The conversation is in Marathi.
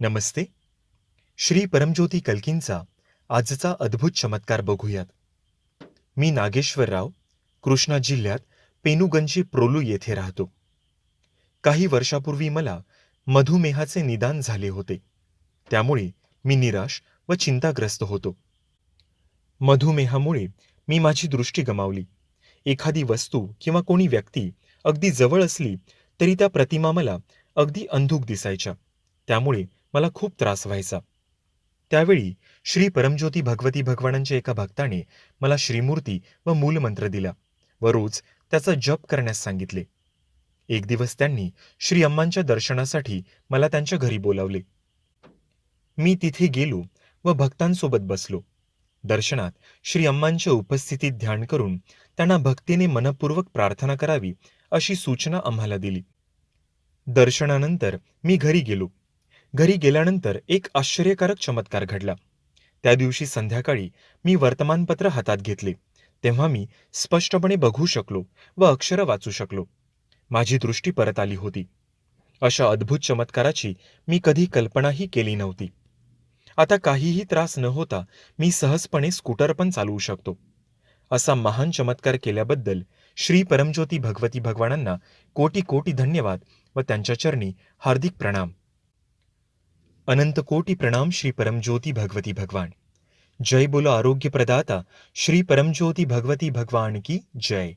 नमस्ते. श्री परमज्योती कल्कींचा आजचा अद्भुत चमत्कार बघूयात. मी नागेश्वरराव कृष्णा जिल्ह्यात पेनुगंजी प्रोलू येथे राहतो. काही वर्षापूर्वी मला मधुमेहाचे निदान झाले होते. त्यामुळे मी निराश व चिंताग्रस्त होतो. मधुमेहामुळे मी माझी दृष्टी गमावली. एखादी वस्तू किंवा कोणी व्यक्ती अगदी जवळ असली तरी त्या प्रतिमा मला अगदी अंधुक दिसायच्या. त्यामुळे मला खूप त्रास व्हायचा. त्यावेळी श्री परमज्योती भगवती भगवानांच्या एका भक्ताने मला श्रीमूर्ती व मूलमंत्र दिला व रोज त्याचा जप करण्यास सांगितले. एक दिवस त्यांनी श्री अम्मांच्या दर्शनासाठी मला त्यांच्या घरी बोलावले. मी तिथे गेलो व भक्तांसोबत बसलो. दर्शनात श्री अम्मांच्या उपस्थितीत ध्यान करून त्यांना भक्तीने मनपूर्वक प्रार्थना करावी अशी सूचना आम्हाला दिली. दर्शनानंतर मी घरी गेलो. घरी गेल्यानंतर एक आश्चर्यकारक चमत्कार घडला. त्या दिवशी संध्याकाळी मी वर्तमानपत्र हातात घेतले. तेव्हा मी स्पष्टपणे बघू शकलो व अक्षरं वाचू शकलो. माझी दृष्टी परत आली होती. अशा अद्भुत चमत्काराची मी कधी कल्पनाही केली नव्हती. आता काहीही त्रास न होता मी सहजपणे स्कूटर पण चालवू शकतो. असा महान चमत्कार केल्याबद्दल श्री परमज्योती भगवती भगवानांना कोटी कोटी धन्यवाद व त्यांच्या चरणी हार्दिक प्रणाम. अनंत कोटी प्रणाम श्री परमज्योती भगवती भगवान. जय बोलो आरोग्य प्रदाता श्री परमज्योती भगवती भगवान की जय.